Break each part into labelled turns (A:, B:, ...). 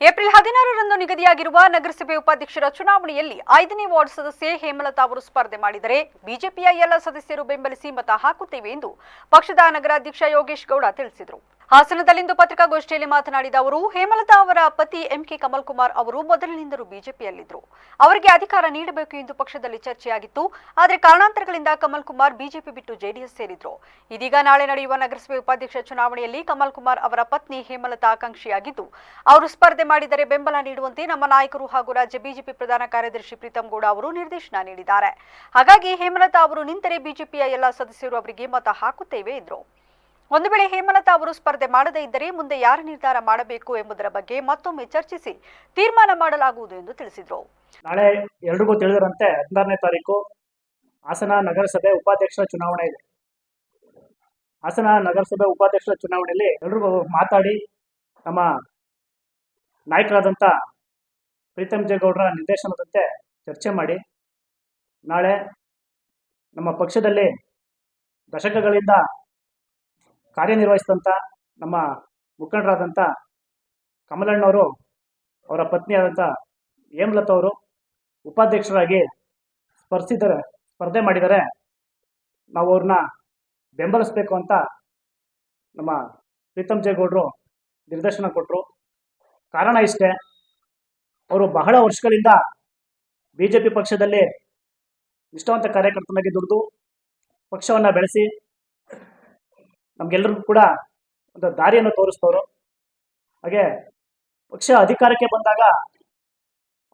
A: April ಹದಿನಾರರಂದು ನಿಗದಿಯಾಗಿರುವ ನಗರಸಭೆ ಉಪಾಧ್ಯಕ್ಷರ ಚುನಾವಣೆಯಲ್ಲಿ ಐದನೇ ವಾರ್ಡ್ ಸದಸ್ಯೆ ಹೇಮಲತಾ ಅವರು ಸ್ಪರ್ಧೆ ಮಾಡಿದರೆ ಬಿಜೆಪಿಯ ಎಲ್ಲ ಸದಸ್ಯರು ಬೆಂಬಲಿಸಿ ಮತ ಹಾಕುತ್ತೇವೆ ಎಂದು ಪಕ್ಷದ ನಗರಾಧ್ಯಕ್ಷ ಯೋಗೇಶ್ ಗೌಡ ತಿಳಿಸಿದರು. ಹಾಸನದಲ್ಲಿಂದು ಪತ್ರಿಕಾಗೋಷ್ಠಿಯಲ್ಲಿ ಮಾತನಾಡಿದ ಅವರು, ಹೇಮಲತಾ ಅವರ ಪತಿ ಎಂಕೆ ಕಮಲ್ ಕುಮಾರ್ ಅವರು ಮೊದಲಿನಿಂದಲೂ ಬಿಜೆಪಿಯಲ್ಲಿದ್ದರು. ಅವರಿಗೆ ಅಧಿಕಾರ ನೀಡಬೇಕು ಎಂದು ಪಕ್ಷದಲ್ಲಿ ಚರ್ಚೆಯಾಗಿತ್ತು. ಆದರೆ ಕಾರಣಾಂತರಗಳಿಂದ ಕಮಲ್ ಕುಮಾರ್ ಬಿಜೆಪಿ ಬಿಟ್ಟು ಜೆಡಿಎಸ್ ಸೇರಿದ್ರು. ಇದೀಗ ನಾಳೆ ನಡೆಯುವ ನಗರಸಭೆ ಉಪಾಧ್ಯಕ್ಷ ಚುನಾವಣೆಯಲ್ಲಿ ಕಮಲ್ ಕುಮಾರ್ ಅವರ ಪತ್ನಿ ಹೇಮಲತಾ ಆಕಾಂಕ್ಷಿಯಾಗಿದ್ದು, ಅವರು ಸ್ಪರ್ಧೆ ಮಾಡಿದರೆ ಬೆಂಬಲ ನೀಡುವಂತೆ ನಮ್ಮ ನಾಯಕರು ಹಾಗೂ ರಾಜ್ಯ ಬಿಜೆಪಿ ಪ್ರಧಾನ ಕಾರ್ಯದರ್ಶಿ ಪ್ರೀತಂ ಗೌಡ ಅವರು ನಿರ್ದೇಶನ ನೀಡಿದ್ದಾರೆ. ಹಾಗಾಗಿ ಹೇಮಲತಾ ಅವರು ನಿಂತರೆ ಬಿಜೆಪಿಯ ಎಲ್ಲ ಸದಸ್ಯರು ಅವರಿಗೆ ಮತ ಹಾಕುತ್ತೇವೆ, ಎಂದರು. ಒಂದು ವೇಳೆ ಹೇಮಲತಾ ಅವರು ಸ್ಪರ್ಧೆ ಮಾಡದೇ ಇದ್ದರೆ ಮುಂದೆ ಯಾರು ನಿರ್ಧಾರ ಮಾಡಬೇಕು ಎಂಬುದರ ಬಗ್ಗೆ ಮತ್ತೊಮ್ಮೆ ಚರ್ಚಿಸಿ ತೀರ್ಮಾನ ಮಾಡಲಾಗುವುದು ಎಂದು ತಿಳಿಸಿದರು.
B: ನಾಳೆ ಎಲ್ರಿಗೂ ತಿಳಿದರಂತೆ ಹದಿನಾರನೇ ತಾರೀಕು ಹಾಸನ ನಗರಸಭೆ ಉಪಾಧ್ಯಕ್ಷರ ಚುನಾವಣೆ ಇದೆ. ಹಾಸನ ನಗರಸಭೆ ಉಪಾಧ್ಯಕ್ಷರ ಚುನಾವಣೆಯಲ್ಲಿ ಎಲ್ರಿಗೂ ಮಾತಾಡಿ ನಮ್ಮ ನಾಯಕರಾದಂಥ ಪ್ರೀತಮ್ ಜೇಗೌಡರ ನಿರ್ದೇಶನದಂತೆ ಚರ್ಚೆ ಮಾಡಿ, ನಾಳೆ ನಮ್ಮ ಪಕ್ಷದಲ್ಲಿ ದಶಕಗಳಿಂದ ಕಾರ್ಯನಿರ್ವಹಿಸಿದಂಥ ನಮ್ಮ ಮುಖಂಡರಾದಂಥ ಕಮಲಣ್ಣವರು, ಅವರ ಪತ್ನಿಯಾದಂಥ ಹೇಮಲತಾ ಅವರು ಉಪಾಧ್ಯಕ್ಷರಾಗಿ ಸ್ಪರ್ಧಿಸಿದರೆ ಸ್ಪರ್ಧೆ ಮಾಡಿದರೆ ನಾವು ಅವ್ರನ್ನ ಬೆಂಬಲಿಸಬೇಕು ಅಂತ ನಮ್ಮ ಪ್ರೀತಮ್ ಜೇಗೌಡರು ನಿರ್ದೇಶನ ಕೊಟ್ಟರು ಕಾರಣ ಇಷ್ಟೇ, ಅವರು ಬಹಳ ವರ್ಷಗಳಿಂದ ಬಿ ಪಕ್ಷದಲ್ಲಿ ನಿಷ್ಠಾವಂತ ಕಾರ್ಯಕರ್ತನಾಗಿ ದುಡಿದು ಪಕ್ಷವನ್ನು ಬೆಳೆಸಿ ನಮಗೆಲ್ಲರಿಗೂ ಕೂಡ ಒಂದು ದಾರಿಯನ್ನು ತೋರಿಸ್ತವ್ರು. ಹಾಗೆ ಪಕ್ಷ ಅಧಿಕಾರಕ್ಕೆ ಬಂದಾಗ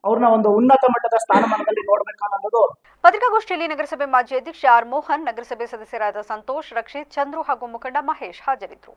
B: ಅವ್ರನ್ನ ಒಂದು ಉನ್ನತ ಮಟ್ಟದ ಸ್ಥಾನಮಾನದಲ್ಲಿ ನೋಡ್ಬೇಕನ್ನೋದು
A: ಪತ್ರಿಕಾಗೋಷ್ಠಿಯಲ್ಲಿ ನಗರಸಭೆ ಮಾಜಿ ಅಧ್ಯಕ್ಷ ಆರ್ ಮೋಹನ್, ನಗರಸಭೆ ಸದಸ್ಯರಾದ ಸಂತೋಷ್, ರಕ್ಷಿತ್, ಚಂದ್ರು ಹಾಗೂ ಮುಖಂಡ ಮಹೇಶ್ ಹಾಜರಿದ್ದರು.